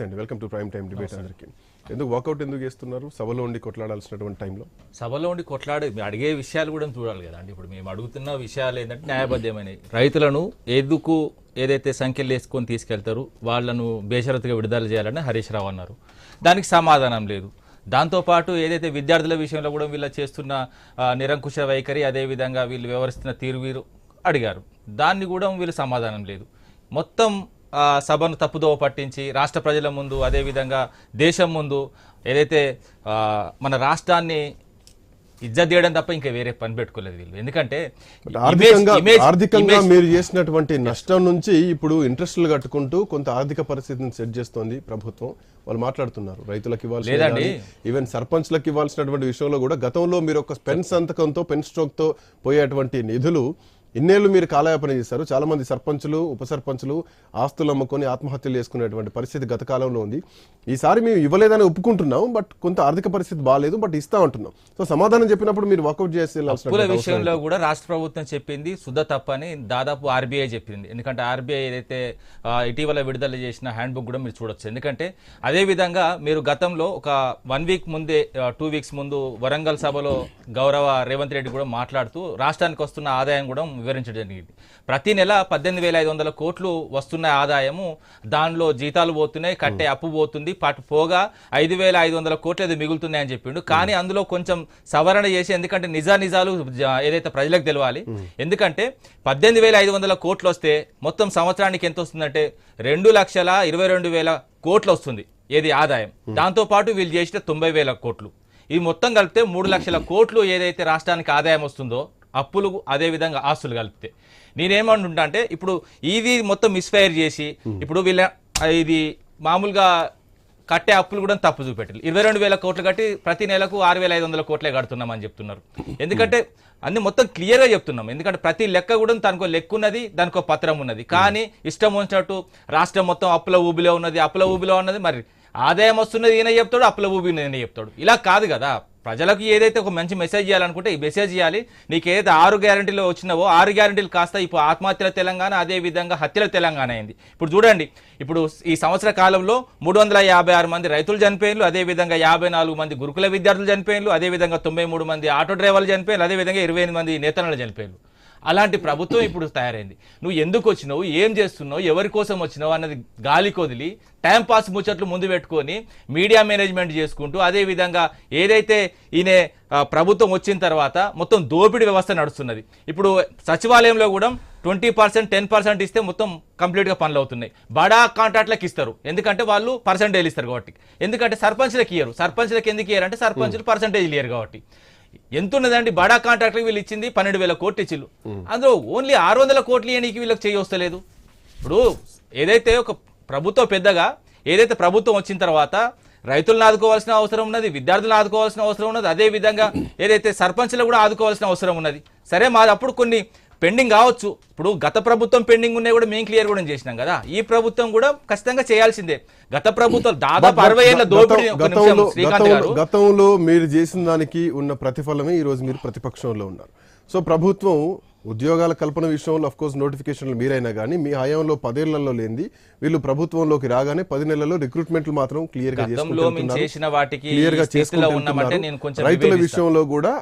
నమస్తే అండి welcome to prime time debate అందరికి. ఎందుకు వాకౌట్ ఎందుకు చేస్తున్నారు? సభలో ఉండి కొట్లాడాల్సినటువంటి టైంలో సభలో ఉండి కొట్లాడి అడిగే విషయాలు కూడా చూడాలి కదా అండి. ఇప్పుడు మేము అడుగుతున్న విషయాలు ఏంటంటే న్యాయబద్ధమైనవి. రైతులను ఎందుకు ఏదైతే సంఖ్యలు వేసుకొని తీసుకెళ్తారు వాళ్ళను బేషరతుగా విడుదల చేయాలని హరీష్ రావు అన్నారు. దానికి సమాధానం లేదు. దాంతోపాటు ఏదైతే విద్యార్థుల విషయంలో కూడా వీళ్ళు చేస్తున్న నిరంకుశ వైఖరి అదేవిధంగా వీళ్ళు వ్యవహరిస్తున్న తీరు వీరు అడిగారు. దాన్ని కూడా వీళ్ళు సమాధానం లేదు. మొత్తం సభను తప్పుదోవ పట్టించి రాష్ట్ర ప్రజల ముందు అదేవిధంగా దేశం ముందు ఏదైతే మన రాష్ట్రాన్ని ఇజ్జత్ చేయడం తప్ప ఇంకా వేరే పని పెట్టుకోలేదు వీళ్ళు. ఎందుకంటే ఆర్థికంగా మీరు చేసినటువంటి నష్టం నుంచి ఇప్పుడు ఇంట్రెస్ట్లు కట్టుకుంటూ కొంత ఆర్థిక పరిస్థితిని సెట్ చేస్తోంది ప్రభుత్వం. వాళ్ళు మాట్లాడుతున్నారు. రైతులకు లేదండి. ఈవెన్ సర్పంచ్లకు ఇవ్వాల్సినటువంటి విషయంలో కూడా గతంలో మీరు ఒక పెన్ సంతకంతో పెన్ స్ట్రోక్తో పోయేటువంటి నిధులు ఇన్నేళ్ళు మీరు కాలయాపన చేశారు. చాలా మంది సర్పంచులు ఉప సర్పంచులు ఆస్తులు అమ్ముకొని ఆత్మహత్యలు చేసుకునేటువంటి పరిస్థితి గత కాలంలో ఉంది. ఈసారి మేము ఇవ్వలేదని ఒప్పుకుంటున్నాం బట్ కొంత ఆర్థిక పరిస్థితి బాగాలేదు బట్ ఇస్తా ఉంటున్నాం సో సమాధానం చెప్పినప్పుడు మీరు వాకౌట్ చేసి అప్పుల విషయంలో కూడా రాష్ట్ర ప్రభుత్వం చెప్పింది శుద్ధ తప్పని దాదాపు ఆర్బీఐ చెప్పింది. ఎందుకంటే ఆర్బీఐ ఏదైతే ఇటీవల విడుదల చేసిన హ్యాండ్ బుక్ కూడా మీరు చూడొచ్చు. ఎందుకంటే అదే విధంగా మీరు గతంలో ఒక వన్ వీక్ ముందే టూ వీక్స్ ముందు వరంగల్ సభలో గౌరవ రేవంత్ రెడ్డి కూడా మాట్లాడుతూ రాష్ట్రానికి వస్తున్న ఆదాయం కూడా వివరించడం జరిగింది ప్రతి నెల పద్దెనిమిది వేల ఐదు వందల కోట్లు వస్తున్న ఆదాయము దానిలో జీతాలు పోతున్నాయి కట్టే అప్పు పోతుంది పాటు పోగా ఐదు వేల ఐదు వందల కోట్లు ఏదో మిగులుతున్నాయి అని చెప్పిండు. కానీ అందులో కొంచెం సవరణ చేసి ఎందుకంటే నిజా నిజాలు ఏదైతే ప్రజలకు తెలవాలి ఎందుకంటే పద్దెనిమిది వేల ఐదు వందల కోట్లు వస్తే మొత్తం సంవత్సరానికి ఎంత వస్తుందంటే రెండు లక్షల ఇరవై రెండు వేల కోట్లు వస్తుంది ఏది ఆదాయం. దాంతో పాటు వీళ్ళు చేసిన తొంభై వేల కోట్లు. ఇది మొత్తం కలిపితే మూడు లక్షల కోట్లు ఏదైతే రాష్ట్రానికి ఆదాయం వస్తుందో అప్పులు అదే విధంగా ఆస్తులు కలిపితే. నేనేమంటుంటా అంటే ఇప్పుడు ఇది మొత్తం మిస్ఫైర్ చేసి ఇప్పుడు వీళ్ళ ఇది మామూలుగా కట్టే అప్పులు కూడా తప్పు చూపెట్టారు ఇరవై రెండు వేల కోట్లు కట్టి ప్రతి నెలకు ఆరు వేల ఐదు వందల కోట్లే కడుతున్నామని చెప్తున్నారు. ఎందుకంటే అన్ని మొత్తం క్లియర్గా చెప్తున్నాం. ఎందుకంటే ప్రతి లెక్క కూడా దానికో లెక్క ఉన్నది దానికో పత్రం ఉన్నది. కానీ ఇష్టం వచ్చినట్టు రాష్ట్రం మొత్తం అప్పుల ఊబిలో ఉన్నది అప్పుల ఊబిలో ఉన్నది. మరి ఆదాయం వస్తున్నది ఈయన చెప్తాడు అప్పుల ఊబి ఈయన చెప్తాడు. ఇలా కాదు కదా. ప్రజలకు ఏదైతే ఒక మంచి మెసేజ్ చేయాలనుకుంటే ఈ మెసేజ్ చేయాలి నీకు ఏదైతే ఆరు గ్యారంటీలు వచ్చినావో ఆరు గ్యారంటీలు కాస్త ఇప్పుడు ఆత్మహత్యల తెలంగాణ అదే విధంగా హత్యల తెలంగాణ అయింది. ఇప్పుడు చూడండి ఇప్పుడు ఈ సంవత్సర కాలంలో మూడు వందల యాభై ఆరు మంది రైతులు చనిపోయినలు అదే విధంగా యాభై నాలుగు మంది గురుకుల విద్యార్థులు చనిపోయినలు అదే విధంగా తొంభై మూడు మంది ఆటో డ్రైవర్లు చనిపోయారు అదే విధంగా ఇరవై ఎనిమిది మంది నేతలు చనిపోయారు అలాంటి ప్రభుత్వం ఇప్పుడు తయారైంది. నువ్వు ఎందుకు వచ్చినావు? ఏం చేస్తున్నావు? ఎవరి కోసం వచ్చినావు? అన్నది గాలి కొదిలి టైం పాస్ ముచ్చట్లు ముందు పెట్టుకొని మీడియా మేనేజ్మెంట్ చేసుకుంటూ అదే విధంగా ఏదైతే ఈయన ప్రభుత్వం వచ్చిన తర్వాత మొత్తం దోపిడీ వ్యవస్థ నడుస్తున్నది. ఇప్పుడు సచివాలయంలో కూడా ట్వంటీ పర్సెంట్ టెన్ పర్సెంట్ ఇస్తే మొత్తం కంప్లీట్గా పనులు అవుతున్నాయి. బడా కాంట్రాక్ట్లకు ఇస్తారు. ఎందుకంటే వాళ్ళు పర్సెంటేజ్ ఇస్తారు కాబట్టి. ఎందుకంటే సర్పంచ్లకు ఇయ్యరు. సర్పంచ్లకు ఎందుకు ఇయ్యరు? అంటే సర్పంచ్లు పర్సెంటేజ్ ఇయ్యరు కాబట్టి. ఎంత ఉన్నదండి బడా కాంట్రాక్ట్లకు వీళ్ళు ఇచ్చింది పన్నెండు వేల కోట్లు ఇచ్చిల్లు అందులో ఓన్లీ ఆరు వందల కోట్లు ఇవ్వనీకి వీళ్ళకి చేయి వస్తలేదు. ఇప్పుడు ఏదైతే ఒక ప్రభుత్వం పెద్దగా ఏదైతే ప్రభుత్వం వచ్చిన తర్వాత రైతులను ఆదుకోవాల్సిన అవసరం ఉన్నది విద్యార్థులను ఆదుకోవాల్సిన అవసరం ఉన్నది అదే విధంగా ఏదైతే సర్పంచ్లు కూడా ఆదుకోవాల్సిన అవసరం ఉన్నది. సరే మాది అప్పుడు కొన్ని పెండింగ్ కావచ్చు. ఇప్పుడు గత ప్రభుత్వం పెండింగ్ ఉన్నాయి కూడా మేము క్లియర్ కూడా చేసినాం కదా. ఈ ప్రభుత్వం కూడా ఖచ్చితంగా చేయాల్సిందే. గత ప్రభుత్వం దాదాపు అరవై ఏళ్ళ దోపిడీ గతంలో మీరు చేసిన దానికి ఉన్న ప్రతిఫలమే ఈ రోజు మీరు ప్రతిపక్షంలో ఉన్నారు. సో ప్రభుత్వం ఉద్యోగాల కల్పన విషయంలో అఫ్ కోర్స్ నోటిఫికేషన్లు మీరైనా కానీ మీ హయాంలో పదేళ్ళలో లేనిది వీళ్ళు ప్రభుత్వంలోకి రాగానే పది నెలల్లో రిక్రూట్మెంట్లు మాత్రం క్లియర్గా వాటికి క్లియర్గా ఈ స్థితిలో చేసుకుంటూ ఉన్నామంటే వెళ్తున్నారు. నేను కొంచెం రైతుల. విషయంలో కూడా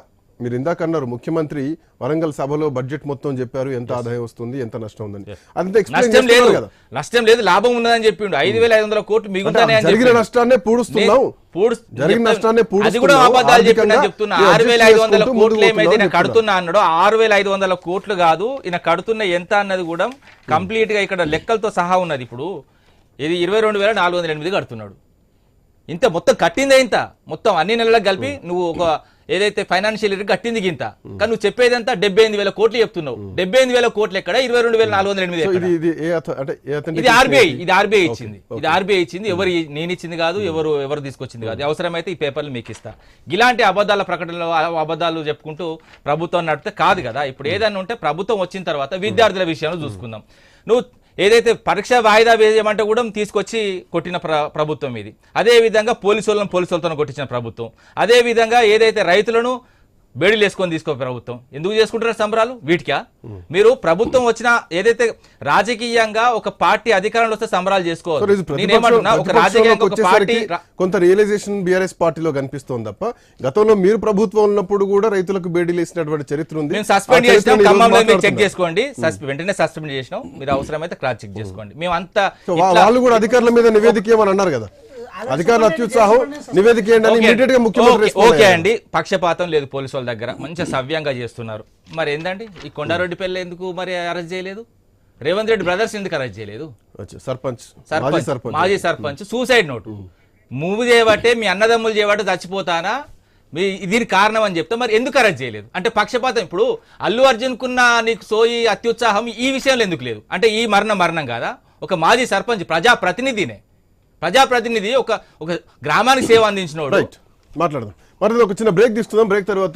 మీరు ఇందాక అన్నారు ముఖ్యమంత్రి వరంగల్ సభలో బడ్జెట్ మొత్తం చెప్పారు ఎంత ఆదాయం వస్తుంది ఎంత నష్టం ఉందని. అంత నష్టం లేదు. నష్టం లేదు లాభం ఉన్నదని చెప్పిండు. ఐదు వేల ఐదు వందల కోట్లు మిగులుతానే జరిగిన. నష్టాన్నే పూడుస్తున్నాం నేను పూడ్స్- జరిగిన నష్టాన్ని అది కూడా. అబద్ధాలు చెప్తున్నా. ఆరు వేల ఐదు వందల కోట్లు ఏమైతే కడుతున్నా అన్నాడో ఆరు వేల ఐదు వందల కోట్లు కాదు ఈయన కడుతున్న ఎంత అన్నది కూడా కంప్లీట్గా ఇక్కడ లెక్కలతో సహా ఉన్నది ఇప్పుడు. ఇది ఇరవై రెండు వేల నాలుగు వందల ఎనిమిది కడుతున్నాడు. ఇంత మొత్తం కట్టిందే ఇంత? మొత్తం అన్ని నెలలకు కలిపి నువ్వు ఒక ఏదైతే ఫైనాన్షియల్ ఇయర్ కట్టింది ఇంత కానీ నువ్వు చెప్పేదంతా డెబ్బై ఎనిమిది వేల కోట్లు చెప్తున్నావు. డెబ్బై ఎనిమిది వేల కోట్లు ఎక్కడ? ఇరవై రెండు వేల నాలుగు వందల ఎనిమిది? ఇది ఆర్బీఐ? ఇది ఆర్బీఐ ఇచ్చింది. ఇది ఆర్బీఐ ఇచ్చింది. ఎవరు ఈ- నేను ఇచ్చింది కాదు ఎవరు ఎవరు తీసుకొచ్చింది కాదు. అవసరమైతే ఈ పేపర్లు మీకు ఇస్తా. ఇలాంటి అబద్ధాల ప్రకటనలు అబద్ధాలు చెప్పుకుంటూ ప్రభుత్వం నడిపితే కాదు కదా. ఇప్పుడు ఏదైనా ఉంటే ప్రభుత్వం వచ్చిన తర్వాత విద్యార్థుల విషయంలో చూసుకుందాం. నువ్వు ఏదైతే పరీక్ష వాయిదా వేయమంటే కూడా తీసుకొచ్చి కొట్టిన ప్ర ప్రభుత్వం ఇది. అదే విధంగా పోలీసు వాళ్ళని పోలీసు కొట్టించిన ప్రభుత్వం. అదే విధంగా ఏదైతే రైతులను బేడీలు వేసుకొని తీసుకో ప్రభుత్వం. ఎందుకు చేసుకుంటున్నారు సంబరాలు? వీటికా? మీరు ప్రభుత్వం వచ్చిన ఏదైతే రాజకీయంగా ఒక పార్టీ అధికారంలో వస్తే సంబరాలు చేసుకోవాలి కొంత రియలైజేషన్ బీఆర్ఎస్ పార్టీలో కనిపిస్తోంది తప్ప గతంలో మీరు ప్రభుత్వం ఉన్నప్పుడు కూడా రైతులకు బేడీలు వేసినటువంటి చరిత్ర ఉంది. సస్పెండ్ చేసినాం ఖమ్మంలో మీరు చెక్. చేసుకోండి. వెంటనే సస్పెండ్ చేసినాం. మీరు అవసరమైతే క్రాస్ చెక్ చేసుకోండి. మేము అంతా వాళ్ళు కూడా అధికారుల మీద నివేదిక ఇవ్వమని అన్నారు కదా. అధికారుల అత్యుత్సాహం నివేదిక ఓకే. ఇమీడియట్గా ముఖ్యమంత్రి ఓకే, respond ఓకే అయ్యారు. అండి. పక్షపాతం లేదు పోలీసు వాళ్ళ దగ్గర. మంచిగా సవ్యంగా చేస్తున్నారు. మరి ఏందండి? ఈ కొండారెడ్డి పెళ్ళి ఎందుకు మరి అరెస్ట్ చేయలేదు? రేవంత్ రెడ్డి బ్రదర్స్ ఎందుకు అరెస్ట్ చేయలేదు? సర్పంచ్ మాజీ సర్పంచ్ సర్పంచ్ మాజీ సర్పంచ్ సూసైడ్ నోటు. మూవ్ చేయబట్టే మీ అన్నదమ్ములు చేయబట్టే చచ్చిపోతానా? మీ దీనికి కారణం అని చెప్తే మరి ఎందుకు అరెస్ట్ చేయలేదు? అంటే పక్షపాతం ఇప్పుడు అల్లు అర్జున్ కున్న నీకు సోయి అత్యుత్సాహం ఈ విషయంలో ఎందుకు లేదు? అంటే ఈ మరణం మరణం కాదా? ఒక మాజీ సర్పంచ్ ప్రజా ప్రతినిధినే ప్రజాప్రతినిధి ఒక ఒక గ్రామానికి సేవ అందించినోడు. రైట్ మాట్లాడదాం. మరి ఒక చిన్న బ్రేక్ తీసుకుందాం. బ్రేక్ తర్వాత